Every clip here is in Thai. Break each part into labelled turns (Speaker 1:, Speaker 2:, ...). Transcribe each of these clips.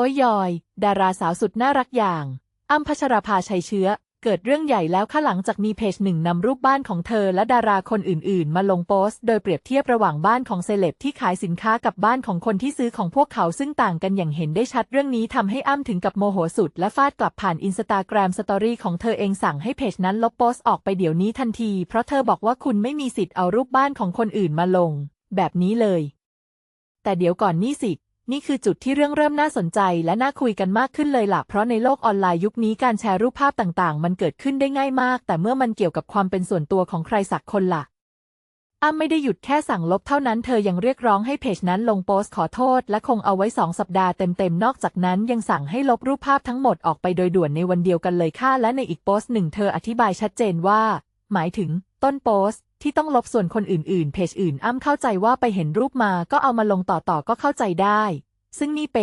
Speaker 1: อ้ยยอย ดาราสาวสุดน่ารักอย่างอ้ำพัชราภาชัยเชื้อ เกิดเรื่องใหญ่แล้วค่ะหลังจากมีเพจหนึ่งนำรูปบ้านของเธอและดาราคนอื่นๆ มาลงโพสต์ โดยเปรียบเทียบระหว่างบ้านของเซเลบที่ขายสินค้ากับบ้านของคนที่ซื้อของพวกเขาซึ่งต่างกันอย่างเห็นได้ชัดเรื่องนี้ทำให้อ้ำถึงกับโมโหสุด และฟาดกลับผ่านอินสตาแกรมสตอรี่ของเธอเองสั่งให้เพจนั้นลบโพสต์ออกไปเดี๋ยวนี้ทันที เพราะเธอบอกว่าคุณไม่มีสิทธิ์เอารูปบ้านของคนอื่นมาลง แบบนี้เลย แต่เดี๋ยวก่อนนี่สิ นี่คือจุดที่เรื่องเริ่มน่าสนใจและน่าคุยกันมากขึ้นเลยล่ะ เพราะในโลกออนไลน์ยุคนี้การแชร์รูปภาพต่างๆ มันเกิดขึ้นได้ง่ายมาก แต่เมื่อมันเกี่ยวกับความเป็นส่วนตัวของใครสักคนล่ะอ้ำไม่ได้หยุดแค่สั่งลบเท่านั้น เธอยังเรียกร้องให้เพจนั้นลงโพสต์ขอโทษ และคงเอาไว้สองสัปดาห์เต็มๆ นอกจากนั้นยังสั่งให้ลบรูปภาพทั้งหมดออกไปโดยด่วนในวันเดียวกันเลยค่ะ และในอีกโพสต์หนึ่งเธออธิบายชัดเจนว่า หมายถึง ต้นโพสต์ ที่ต้องลบส่วนคนอื่นๆ เพจอื่นอ้ำเข้าใจว่าไปเห็นรูปมาก็เอามาลงต่อๆก็เข้าใจได้ ซึ่งนี่เป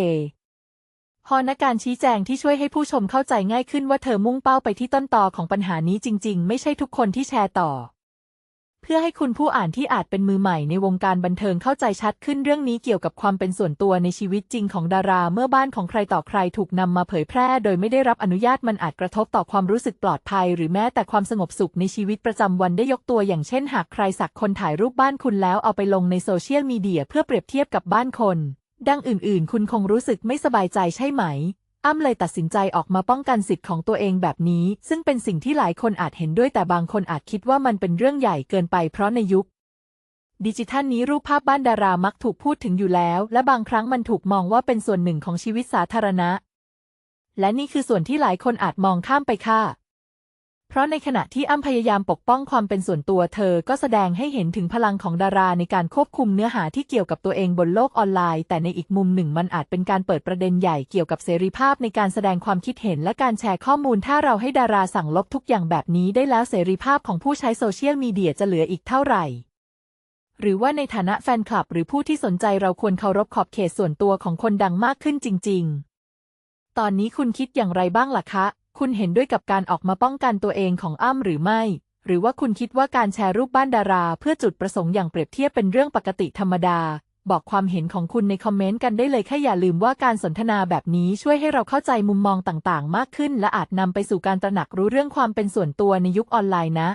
Speaker 1: พอนักการชี้แจงที่ช่วยให้ผู้ชมเข้าใจง่ายขึ้นว่าเธอมุ่งเป้าไปที่ต้นตอของปัญหานี้จริง ๆ ไม่ใช่ทุกคนที่แชร์ต่อ พื่อให้คุณผู้อ่านที่อาจเป็นมือใหม่ในวงการบันเทิงเข้าใจชัดขึ้นเรื่องนี้เกี่ยวกับความเป็นส่วนตัวในชีวิตจริงของดาราเมื่อบ้านของใครต่อใครถูกนำมาเผยแพร่ โดยไม่ได้รับอนุญาตมันอาจกระทบต่อความรู้สึกปลอดภัย หรือแม้แต่ความสงบสุขในชีวิตประจำวันได้ยกตัวอย่างเช่น หากใครสักคนถ่ายรูปบ้านคุณแล้วเอาไปลงในโซเชียลมีเดียเพื่อเปรียบเทียบกับบ้านคน ดังอื่นๆ คุณคงรู้สึกไม่สบายใจใช่ไหม อ้ำเลยตัดสินใจออกมาป้องกันสิทธิ์ของตัวเองแบบนี้ ซึ่งเป็นสิ่งที่หลายคนอาจเห็นด้วยแต่บางคนอาจคิดว่ามันเป็นเรื่องใหญ่เกินไปเพราะในยุคดิจิทัลนี้รูปภาพบ้านดารามักถูกพูดถึงอยู่แล้ว และบางครั้งมันถูกมองว่าเป็นส่วนหนึ่งของชีวิตสาธารณะ และนี่คือส่วนที่หลายคนอาจมองข้ามไปค่ะ เพราะในขณะที่อ้ำพยายามปกป้องความเป็นส่วนตัวเธอก็แสดงให้เห็นถึงพลังของดาราในการควบคุมเนื้อหาที่เกี่ยวกับตัวเองบนโลกออนไลน์ แต่ในอีกมุมหนึ่งมันอาจเป็นการเปิดประเด็นใหญ่เกี่ยวกับเสรีภาพในการแสดงความคิดเห็นและการแชร์ข้อมูลถ้าเราให้ดาราสั่งลบทุกอย่างแบบนี้ได้แล้วเสรีภาพของผู้ใช้โซเชียลมีเดียจะเหลืออีกเท่าไหร่หรือว่าในฐานะแฟนคลับหรือผู้ที่สนใจเราควรเคารพขอบเขตส่วนตัวของคนดังมากขึ้นจริง ๆ ตอนนี้คุณคิดอย่างไรบ้างล่ะคะ คุณเห็นด้วยกับการออกมาป้องกันตัวเองของอ้ำหรือไม่ หรือว่าคุณคิดว่าการแชร์รูปบ้านดาราเพื่อจุดประสงค์อย่างเปรียบเทียบเป็นเรื่องปกติธรรมดา บอกความเห็นของคุณในคอมเมนต์กันได้เลยแค่อย่าลืมว่าการสนทนาแบบนี้ช่วยให้เราเข้าใจมุมมองต่างๆ มากขึ้น และอาจนำไปสู่การตระหนักรู้เรื่องความเป็นส่วนตัวในยุคออนไลน์นะ